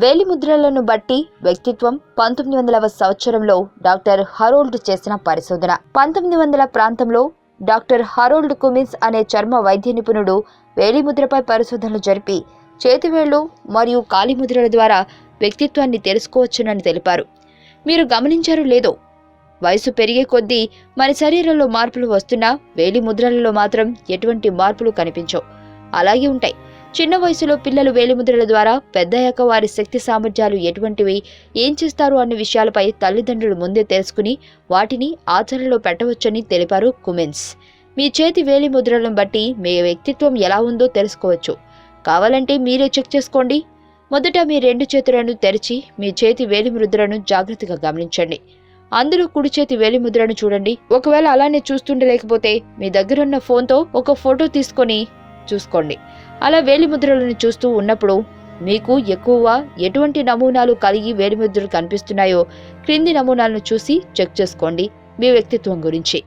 వేలిముద్రలను బట్టి వ్యక్తిత్వం పంతొమ్మిది వందలవ సంవత్సరంలో డాక్టర్ హరోల్డ్ చేసిన పరిశోధన. పంతొమ్మిది వందల ప్రాంతంలో డాక్టర్ హరోల్డ్ కుమిన్స్ అనే చర్మ వైద్య నిపుణుడు వేలిముద్రపై పరిశోధనలు జరిపి చేతివేళ్ళు మరియు కాలిముద్రల ద్వారా వ్యక్తిత్వాన్ని తెలుసుకోవచ్చునని తెలిపారు. మీరు గమనించారు లేదో? వయసు పెరిగే కొద్దీ మన శరీరంలో మార్పులు వస్తున్నా వేలి ముద్రలలో మాత్రం ఎటువంటి మార్పులు కనిపించవు. అలాగే ఉంటాయి. చిన్న వయసులో పిల్లలు వేలిముద్రల ద్వారా పెద్దయ్యాక వారి శక్తి సామర్థ్యాలు ఎటువంటివి ఏం చేస్తారు అనే విషయాలపై తల్లిదండ్రులు ముందే తెలుసుకుని వాటిని ఆచరణలో పెట్టవచ్చని తెలిపారు కుమెన్స్. మీ చేతి వేలి ముద్రలను బట్టి మీ వ్యక్తిత్వం ఎలా ఉందో తెలుసుకోవచ్చు. కావాలంటే మీరే చెక్ చేసుకోండి. మొదట మీ రెండు చేతులను తెరిచి మీ చేతి వేలి ముద్రను జాగ్రత్తగా గమనించండి. అందులో కుడి చేతి వేలి ముద్రను చూడండి. ఒకవేళ అలానే చూస్తుండలేకపోతే మీ దగ్గరున్న ఫోన్తో ఒక ఫోటో తీసుకొని చూసుకోండి. అలా వేలిముద్రలను చూస్తూ ఉన్నప్పుడు మీకు ఎక్కువ ఎటువంటి నమూనాలు కలిగి వేలిముద్రలు కనిపిస్తున్నాయో క్రింది నమూనాలను చూసి చెక్ చేసుకోండి మీ వ్యక్తిత్వం గురించి.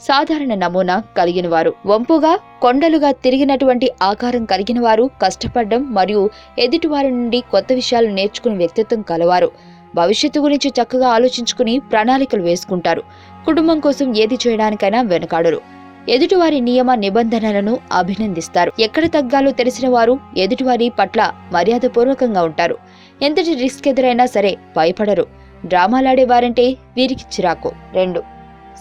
సాధారణ నమూనా కలిగిన వారు వంపుగా కొండలుగా తిరిగినటువంటి ఆకారం కలిగిన వారు కష్టపడడం మరియు ఎదుటివారి నుండి కొత్త విషయాలు నేర్చుకునే వ్యక్తిత్వం కలవారు. భవిష్యత్తు గురించి చక్కగా ఆలోచించుకుని ప్రణాళికలు వేసుకుంటారు. కుటుంబం కోసం ఏది చేయడానికైనా వెనకాడరు. ఎదుటివారి నియమ నిబంధనలను అభినందిస్తారు. ఎక్కడ తగ్గాలో తెలిసిన వారు ఎదుటివారి పట్ల మర్యాదపూర్వకంగా ఉంటారు. ఎంతటి రిస్క్ ఎదురైనా సరే భయపడరు. డ్రామాలాడేవారంటే వీరికి చిరాకు. రెండు.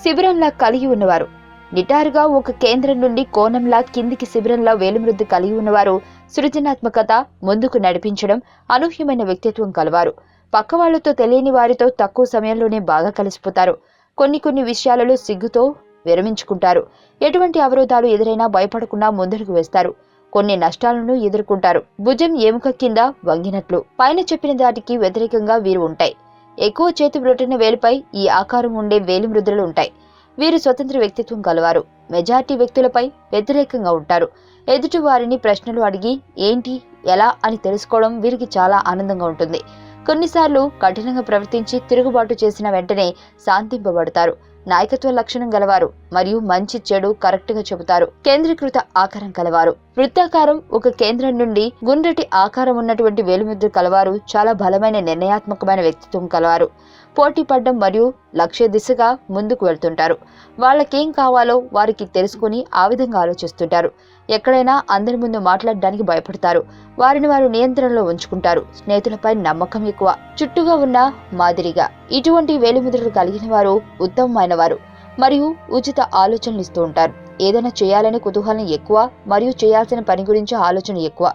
శిబిరంలా కలిగి ఉన్నవారు. నిటారుగా ఒక కేంద్రం నుండి కోణంలా కిందికి శిబిరంలా వేలుమృద్దు కలిగి ఉన్నవారు సృజనాత్మకత ముందుకు నడిపించడం అనూహ్యమైన వ్యక్తిత్వం కలవారు. పక్కవాళ్ళతో తెలియని వారితో తక్కువ సమయంలోనే బాగా కలిసిపోతారు. కొన్ని కొన్ని విషయాలలో సిగ్గుతో విరమించుకుంటారు. ఎటువంటి అవరోధాలు ఎదురైనా భయపడకుండా ముందడుగు వేస్తారు. కొన్ని నష్టాలను ఎదుర్కొంటారు. భుజం ఎముక కింద వంగినట్లు. పైన చెప్పిన దాటికి వ్యతిరేకంగా వీరు ఉంటాయి. ఎక్కువ చేతి బ్రొటిన వేలుపై ఈ ఆకారం ఉండే వేలి మృదులు ఉంటాయి. వీరు స్వతంత్ర వ్యక్తిత్వం కలవారు మెజార్టీ వ్యక్తులపై వ్యతిరేకంగా ఉంటారు. ఎదుటి వారిని ప్రశ్నలు అడిగి ఏంటి ఎలా అని తెలుసుకోవడం వీరికి చాలా ఆనందంగా ఉంటుంది. కొన్నిసార్లు కఠినంగా ప్రవర్తించి తిరుగుబాటు చేసిన వెంటనే శాంతింపబడతారు. నాయకత్వ లక్షణం గలవారు మరియు మంచి చెడు కరెక్ట్గా చెబుతారు. కేంద్రీకృత ఆకారం కలవారు. వృత్తాకారం ఒక కేంద్రం నుండి గుండ్రటి ఆకారం ఉన్నటువంటి వేలుముద్ర కలవారు. చాలా బలమైన నిర్ణయాత్మకమైన వ్యక్తిత్వం కలవారు. పోటీ పడ్డం మరియు లక్ష్య దిశగా ముందుకు వెళ్తుంటారు. వాళ్ళకేం కావాలో వారికి తెలుసుకుని ఆ విధంగా ఆలోచిస్తుంటారు. ఎక్కడైనా అందరి ముందు మాట్లాడడానికి భయపడతారు. వారిని వారు నియంత్రణలో ఉంచుకుంటారు. స్నేహితులపై నమ్మకం ఎక్కువ. చుట్టూగా ఉన్న మాదిరిగా. ఇటువంటి వేలిముద్రలు కలిగిన వారు ఉత్తమమైన వారు. మరియు ఉచిత ఆలోచనలు ఇస్తూ ఉంటారు. ఏదైనా చేయాలనే కుతూహలం ఎక్కువ మరియు చేయాల్సిన పని గురించి ఆలోచన ఎక్కువ.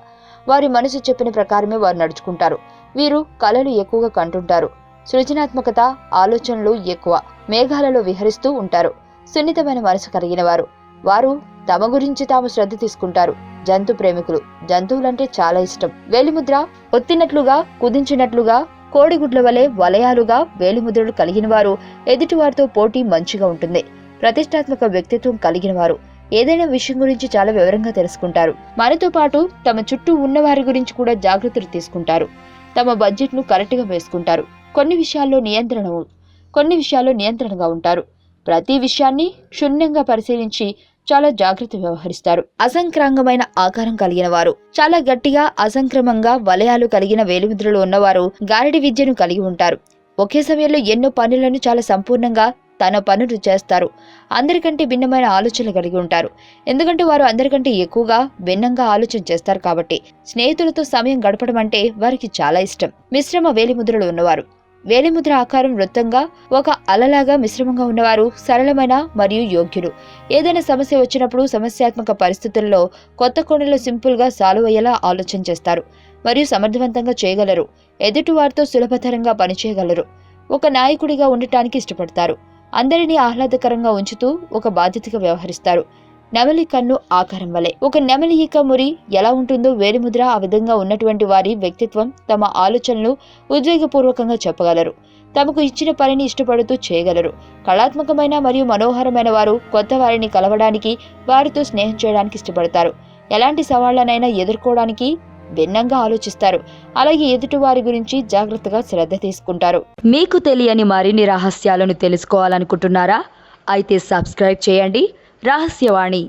వారి మనసు చెప్పిన ప్రకారమే వారు నడుచుకుంటారు. వీరు కళలు ఎక్కువగా కంటుంటారు. సృజనాత్మకత ఆలోచనలు ఎక్కువ. మేఘాలలో విహరిస్తూ ఉంటారు. సున్నితమైన మనసు కలిగిన వారు వారు తమ గురించి తాము శ్రద్ధ తీసుకుంటారు. జంతు ప్రేమికులు. జంతువులంటే చాలా ఇష్టం. వేలిముద్ర ఒత్తినట్లుగా కుదించినట్లుగా కోడిగుడ్ల వలె వలయాలుగా వేలిముద్రలు కలిగిన వారు ఎదుటివారితో పోటీ మంచిగా ఉంటుంది. ప్రతిష్టాత్మక వ్యక్తిత్వం కలిగిన వారు ఏదైనా విషయం గురించి చాలా వివరంగా తెలుసుకుంటారు. మనతో పాటు తమ చుట్టూ ఉన్నవారి గురించి కూడా జాగ్రత్తలు తీసుకుంటారు. తమ బడ్జెట్ను కరెక్ట్గా వేసుకుంటారు. కొన్ని విషయాల్లో నియంత్రణ కొన్ని విషయాల్లో నియంత్రణగా ఉంటారు. ప్రతి విషయాన్ని క్షుణ్ణంగా పరిశీలించి చాలా జాగ్రత్త వ్యవహరిస్తారు. అసంక్రాంగమైన ఆకారం కలిగిన వారు చాలా గట్టిగా అసంక్రమంగా వలయాలు కలిగిన వేలిముద్రలు ఉన్నవారు గారడి విద్యను కలిగి ఉంటారు. ఒకే సమయంలో ఎన్నో పనులను చాలా సంపూర్ణంగా తన పనులు చేస్తారు. అందరికంటే భిన్నమైన ఆలోచనలు కలిగి ఉంటారు. ఎందుకంటే వారు అందరికంటే ఎక్కువగా భిన్నంగా ఆలోచన చేస్తారు కాబట్టి. స్నేహితులతో సమయం గడపడం అంటే వారికి చాలా ఇష్టం. మిశ్రమ వేలిముద్రలు ఉన్నవారు వేలిముద్ర ఆకారం వృత్తంగా ఒక అలలాగా మిశ్రమంగా ఉన్నవారు సరళమైన మరియు యోగ్యులు. ఏదైనా సమస్య వచ్చినప్పుడు సమస్యాత్మక పరిస్థితుల్లో కొత్త కోణంలో సింపుల్గా సాల్వ్ అయ్యేలా ఆలోచన చేస్తారు. మరియు సమర్థవంతంగా చేయగలరు. ఎదుటివారితో సులభతరంగా పనిచేయగలరు. ఒక నాయకుడిగా ఉండటానికి ఇష్టపడతారు. అందరినీ ఆహ్లాదకరంగా ఉంచుతూ ఒక బాధ్యతగా వ్యవహరిస్తారు. నెమలి కన్ను ఆకారం వలె. ఒక నెమలి ఈక మురి ఎలా ఉంటుందో వేలిముద్ర ఆ విధంగా ఉన్నటువంటి వారి వ్యక్తిత్వం తమ ఆలోచనలు ఉద్వేగపూర్వకంగా చెప్పగలరు. తమకు ఇచ్చిన పనిని ఇష్టపడుతూ చేయగలరు. కళాత్మకమైన మరియు మనోహరమైన వారు కొత్త వారిని కలవడానికి వారితో స్నేహం చేయడానికి ఇష్టపడతారు. ఎలాంటి సవాళ్ళనైనా ఎదుర్కోవడానికి భిన్నంగా ఆలోచిస్తారు. అలాగే ఎదుటి వారి గురించి జాగ్రత్తగా శ్రద్ధ తీసుకుంటారు. మీకు తెలియని మరిన్ని రహస్యాలను తెలుసుకోవాలనుకుంటున్నారా? అయితే సబ్స్క్రైబ్ చేయండి. ರಹಸ್ಯವಾಣಿ.